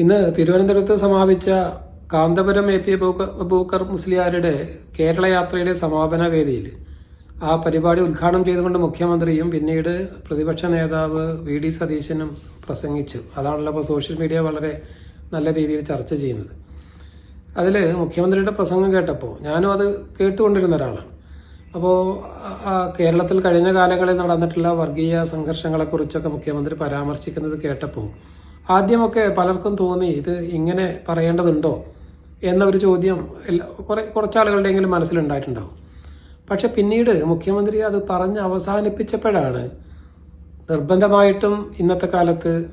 ഇന്ന് തിരുവനന്തപുരത്ത് സമാപിച്ച കാന്തപുരം എ പി അബൂക്കർ മുസ്ലിയാരുടെ കേരള യാത്രയുടെ സമാപന വേദിയിൽ ആ പരിപാടി ഉദ്ഘാടനം ചെയ്തുകൊണ്ട് മുഖ്യമന്ത്രിയും പിന്നീട് പ്രതിപക്ഷ നേതാവ് വി ഡി സതീശനും പ്രസംഗിച്ചു. അതാണല്ലോ ഇപ്പോൾ സോഷ്യൽ മീഡിയ വളരെ നല്ല രീതിയിൽ ചർച്ച ചെയ്യുന്നത്. അതിൽ മുഖ്യമന്ത്രിയുടെ പ്രസംഗം കേട്ടപ്പോൾ ഞാനും അത് കേട്ടുകൊണ്ടിരുന്ന ഒരാളാണ്. അപ്പോൾ കേരളത്തിൽ കഴിഞ്ഞ കാലങ്ങളിൽ നടന്നിട്ടുള്ള വർഗീയ സംഘർഷങ്ങളെക്കുറിച്ചൊക്കെ മുഖ്യമന്ത്രി പരാമർശിക്കുന്നത് കേട്ടപ്പോൾ ആദ്യമൊക്കെ പലർക്കും തോന്നി ഇത് ഇങ്ങനെ പറയേണ്ടതുണ്ടോ എന്നൊരു ചോദ്യം കുറെ കുറച്ചാളുകളുടെയെങ്കിലും മനസ്സിലുണ്ടായിട്ടുണ്ടാവും. പക്ഷെ പിന്നീട് മുഖ്യമന്ത്രി അത് പറഞ്ഞ് അവസാനിപ്പിച്ചപ്പോഴാണ് നിർബന്ധമായിട്ടും ഇന്നത്തെ കാലത്ത്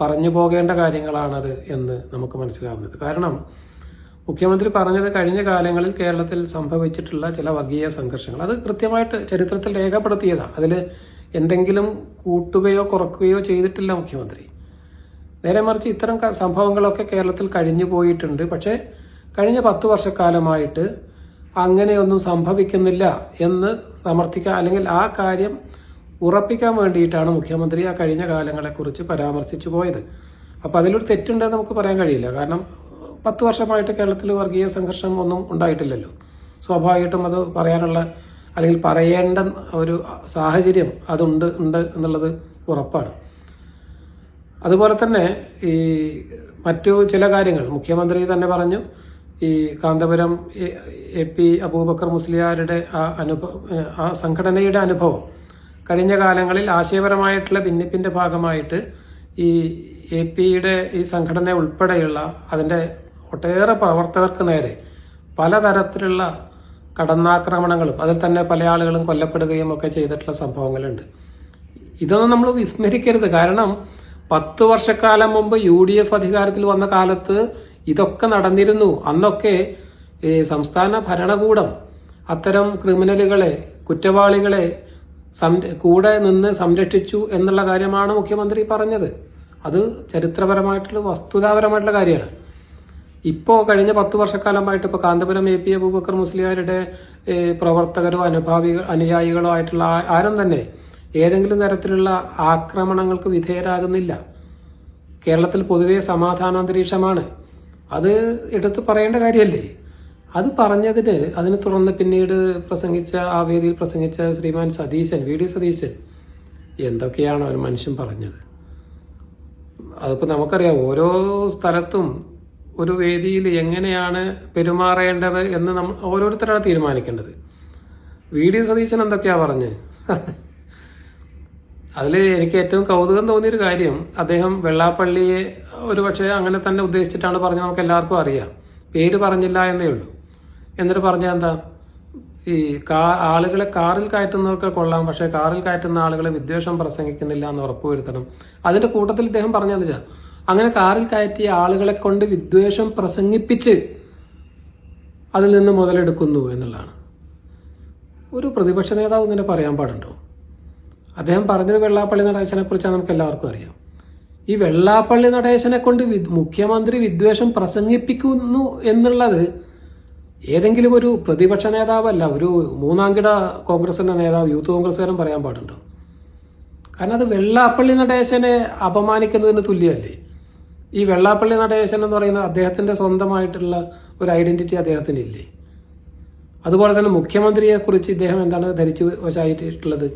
പറഞ്ഞു പോകേണ്ട കാര്യങ്ങളാണത് എന്ന് നമുക്ക് മനസ്സിലാവുന്നത്. കാരണം മുഖ്യമന്ത്രി പറഞ്ഞത് കഴിഞ്ഞ കാലങ്ങളിൽ കേരളത്തിൽ സംഭവിച്ചിട്ടുള്ള ചില വർഗീയ സംഘർഷങ്ങൾ അത് കൃത്യമായിട്ട് ചരിത്രത്തിൽ രേഖപ്പെടുത്തിയതാണ് അതിൽ എന്തെങ്കിലും കൂട്ടുകയോ കുറക്കുകയോ ചെയ്തിട്ടില്ല മുഖ്യമന്ത്രി. നേരെ മറിച്ച് ഇത്തരം സംഭവങ്ങളൊക്കെ കേരളത്തിൽ കഴിഞ്ഞു പോയിട്ടുണ്ട്. പക്ഷേ കഴിഞ്ഞ പത്ത് വർഷക്കാലമായിട്ട് അങ്ങനെയൊന്നും സംഭവിക്കുന്നില്ല എന്ന് സമർത്ഥിക്കാൻ അല്ലെങ്കിൽ ആ കാര്യം ഉറപ്പിക്കാൻ വേണ്ടിയിട്ടാണ് മുഖ്യമന്ത്രി ആ കഴിഞ്ഞ കാലങ്ങളെക്കുറിച്ച് പരാമർശിച്ചു പോയത്. അപ്പോൾ അതിലൊരു തെറ്റുണ്ടെന്ന് നമുക്ക് പറയാൻ കഴിയില്ല. കാരണം പത്ത് വർഷമായിട്ട് കേരളത്തിൽ വർഗീയ സംഘർഷം ഒന്നും ഉണ്ടായിട്ടില്ലല്ലോ. സ്വാഭാവികമായിട്ടും അത് പറയാനുള്ള അല്ലെങ്കിൽ പറയേണ്ട ഒരു സാഹചര്യം അതുണ്ട് ഉണ്ട് എന്നുള്ളത് ഉറപ്പാണ്. അതുപോലെ തന്നെ ഈ മറ്റു ചില കാര്യങ്ങൾ മുഖ്യമന്ത്രി തന്നെ പറഞ്ഞു ഈ കാന്തപുരം എ- പി അബൂബക്കർ മുസ്ലിയാരുടെ ആ അനുഭവം ആ സംഘടനയുടെ അനുഭവം. കഴിഞ്ഞ കാലങ്ങളിൽ ആശയപരമായിട്ടുള്ള ഭിന്നിപ്പിന്റെ ഭാഗമായിട്ട് ഈ എ പിയുടെ ഈ സംഘടന ഉൾപ്പെടെയുള്ള അതിന്റെ ഒട്ടേറെ പ്രവർത്തകർക്ക് നേരെ പലതരത്തിലുള്ള കടന്നാക്രമണങ്ങളും അതിൽ തന്നെ പല ആളുകളും കൊല്ലപ്പെടുകയും ഒക്കെ ചെയ്തിട്ടുള്ള സംഭവങ്ങളുണ്ട്. ഇതൊന്നും നമ്മൾ വിസ്മരിക്കരുത്. കാരണം പത്ത് വർഷക്കാലം മുമ്പ് യു ഡി എഫ് അധികാരത്തിൽ വന്ന കാലത്ത് ഇതൊക്കെ നടന്നിരുന്നു. അന്നൊക്കെ സംസ്ഥാന ഭരണകൂടം അത്തരം ക്രിമിനലുകളെ കുറ്റവാളികളെ കൂടെ നിന്ന് സംരക്ഷിച്ചു എന്നുള്ള കാര്യമാണ് മുഖ്യമന്ത്രി പറഞ്ഞത്. അത് ചരിത്രപരമായിട്ടുള്ള വസ്തുതാപരമായിട്ടുള്ള കാര്യമാണ്. ഇപ്പോൾ കഴിഞ്ഞ പത്ത് വർഷക്കാലമായിട്ട് ഇപ്പോൾ കാന്തപുരം എ പി അബൂബക്കർ മുസ്ലിയാരുടെ പ്രവർത്തകരോ അനുഭാവികൾ അനുയായികളോ ആയിട്ടുള്ള ആരും തന്നെ ഏതെങ്കിലും തരത്തിലുള്ള ആക്രമണങ്ങൾക്ക് വിധേയരാകുന്നില്ല. കേരളത്തിൽ പൊതുവെ സമാധാനാന്തരീക്ഷമാണ്. അത് എടുത്ത് പറയേണ്ട കാര്യമല്ലേ അത് പറഞ്ഞതിന് അതിനെ തുടർന്ന് പിന്നീട് പ്രസംഗിച്ച ആ വേദിയിൽ പ്രസംഗിച്ച ശ്രീമാൻ സതീശൻ വി ഡി സതീശൻ എന്തൊക്കെയാണ് ഒരു മനുഷ്യൻ പറഞ്ഞത്? അതിപ്പോൾ നമുക്കറിയാം ഓരോ സ്ഥലത്തും ഒരു വേദിയിൽ എങ്ങനെയാണ് പെരുമാറേണ്ടത് എന്ന് നമ്മൾ ഓരോരുത്തരാണ് തീരുമാനിക്കേണ്ടത്. വി ഡി സതീശൻ എന്തൊക്കെയാണ് പറഞ്ഞ്? അതിൽ എനിക്ക് ഏറ്റവും കൗതുകം തോന്നിയൊരു കാര്യം അദ്ദേഹം വെള്ളാപ്പള്ളിയെ ഒരു പക്ഷേ അങ്ങനെ തന്നെ ഉദ്ദേശിച്ചിട്ടാണ് പറഞ്ഞത് നമുക്ക് എല്ലാവർക്കും അറിയാം. പേര് പറഞ്ഞില്ല എന്നേ ഉള്ളൂ. എന്നിട്ട് പറഞ്ഞ എന്താ? ഈ കാ ആളുകളെ കാറിൽ കയറ്റുന്നതൊക്കെ കൊള്ളാം പക്ഷേ കാറിൽ കയറ്റുന്ന ആളുകളെ വിദ്വേഷം പ്രസംഗിക്കുന്നില്ല എന്ന് ഉറപ്പുവരുത്തണം അതിന്റെ കൂട്ടത്തിൽ ഇദ്ദേഹം പറഞ്ഞതെന്ന് അങ്ങനെ കാറിൽ കയറ്റിയ ആളുകളെ കൊണ്ട് വിദ്വേഷം പ്രസംഗിപ്പിച്ച് അതിൽ നിന്ന് മുതലെടുക്കുന്നു എന്നുള്ളതാണ്. ഒരു പ്രതിപക്ഷ നേതാവ് ഇങ്ങനെ പറയാൻ പാടുണ്ടോ? അദ്ദേഹം പറഞ്ഞത് വെള്ളാപ്പള്ളി നടേശനെ കുറിച്ചാണ് നമുക്ക് എല്ലാവർക്കും അറിയാം. ഈ വെള്ളാപ്പള്ളി നടേശനെ കൊണ്ട് മുഖ്യമന്ത്രി വിദ്വേഷം പ്രസംഗിപ്പിക്കുന്നു എന്നുള്ളത് ഏതെങ്കിലും ഒരു പ്രതിപക്ഷ നേതാവല്ല ഒരു മൂന്നാംകിട കോൺഗ്രസിന്റെ നേതാവ് യൂത്ത് കോൺഗ്രസ്സുകാരൻ പറയാൻ പാടുണ്ടോ? കാരണം അത് വെള്ളാപ്പള്ളി നടേശനെ അപമാനിക്കുന്നതിന് തുല്യമല്ലേ? ഈ വെള്ളാപ്പള്ളി നടേശൻ എന്ന് പറയുന്ന അദ്ദേഹത്തിന്റെ സ്വന്തമായിട്ടുള്ള ഒരു ഐഡന്റിറ്റി അദ്ദേഹത്തിന് ഇല്ലേ അതുപോലെ തന്നെ മുഖ്യമന്ത്രിയെ കുറിച്ച് ഇദ്ദേഹം എന്താണ് ധരിച്ചു വശായിട്ടുള്ളത്?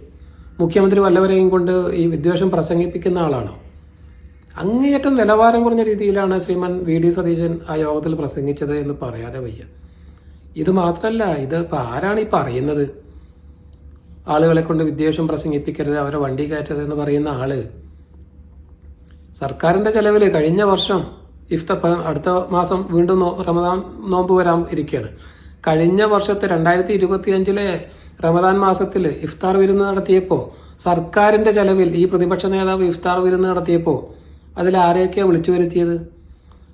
മുഖ്യമന്ത്രി വല്ലവരെയും കൊണ്ട് ഈ വിദ്വേഷം പ്രസംഗിപ്പിക്കുന്ന ആളാണോ? അങ്ങേയറ്റം നിലവാരം കുറഞ്ഞ രീതിയിലാണ് ശ്രീമാൻ വി ഡി സതീശൻ ആ യോഗത്തിൽ പ്രസംഗിച്ചത് എന്ന് പറയാതെ വയ്യ. ഇത് മാത്രമല്ല ഇത് ഇപ്പം ആരാണ് ഈ പറയുന്നത്? ആളുകളെ കൊണ്ട് വിദ്വേഷം പ്രസംഗിപ്പിക്കരുത് അവരെ വണ്ടി കയറ്റരുത് എന്ന് പറയുന്ന ആൾ. സർക്കാരിന്റെ ചെലവിൽ കഴിഞ്ഞ വർഷം ഇഫ്ത അടുത്ത മാസം വീണ്ടും റമദാൻ നോമ്പ് വരാൻ ഇരിക്കുകയാണ് കഴിഞ്ഞ വർഷത്തെ രണ്ടായിരത്തി ഇരുപത്തി അഞ്ചിലെ റമദാൻ മാസത്തിൽ ഇഫ്താർ വിരുന്ന് നടത്തിയപ്പോൾ സർക്കാരിന്റെ ചെലവിൽ ഈ പ്രതിപക്ഷ നേതാവ് ഇഫ്താർ വിരുന്ന് നടത്തിയപ്പോൾ അതിൽ ആരെയൊക്കെയാണ് വിളിച്ചു വരുത്തിയത്?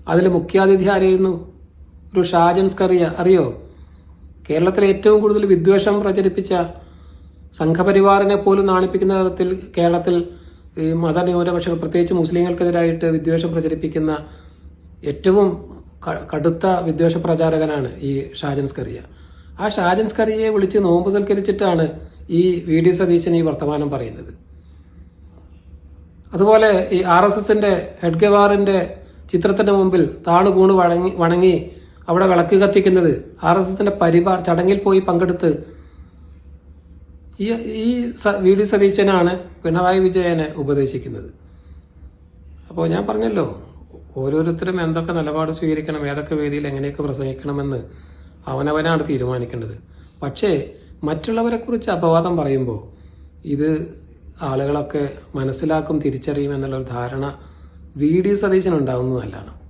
അതിൽ മുഖ്യാതിഥി ആരായിരുന്നു? ഒരു ഷാജൻ സ്കറിയ അറിയോ? കേരളത്തിലെ ഏറ്റവും കൂടുതൽ വിദ്വേഷം പ്രചരിപ്പിച്ച സംഘപരിവാറിനെ പോലും നാണിപ്പിക്കുന്ന തരത്തിൽ കേരളത്തിൽ ഈ മതന്യൂനപക്ഷങ്ങൾ പ്രത്യേകിച്ച് മുസ്ലിങ്ങൾക്കെതിരായിട്ട് വിദ്വേഷം പ്രചരിപ്പിക്കുന്ന ഏറ്റവും കടുത്ത വിദ്വേഷ പ്രചാരകനാണ് ഈ ഷാജൻ സ്കറിയ. ആ ഷാജൻ സ്കറിയെ വിളിച്ച് നോമ്പ് സൽക്കരിച്ചിട്ടാണ് ഈ വി ഡി സതീശൻ ഈ വർത്തമാനം പറയുന്നത്. അതുപോലെ ഈ ആർ എസ് എസിന്റെ ഹെഡ്ഗവാറിന്റെ ചിത്രത്തിന്റെ മുമ്പിൽ താണു കൂണ് വണങ്ങി വണങ്ങി അവിടെ വിളക്ക് കത്തിക്കുന്നത് ആർ എസ് എസിന്റെ പരിപാ ചടങ്ങിൽ പോയി പങ്കെടുത്ത് ഈ ഈ വി ഡി സതീശനാണ് പിണറായി വിജയനെ ഉപദേശിക്കുന്നത്. അപ്പോൾ ഞാൻ പറഞ്ഞല്ലോ ഓരോരുത്തരും എന്തൊക്കെ നിലപാട് സ്വീകരിക്കണം ഏതൊക്കെ വേദിയിൽ എങ്ങനെയൊക്കെ പ്രസംഗിക്കണമെന്ന്. അവനവനാണ് തീരുമാനിക്കേണ്ടത്. പക്ഷേ മറ്റുള്ളവരെ കുറിച്ച് അപവാദം പറയുമ്പോൾ ഇത് ആളുകളൊക്കെ മനസ്സിലാക്കും തിരിച്ചറിയും എന്നുള്ളൊരു ധാരണ വി. ഡി. സതീശനുണ്ടാവുന്നതല്ലാണ്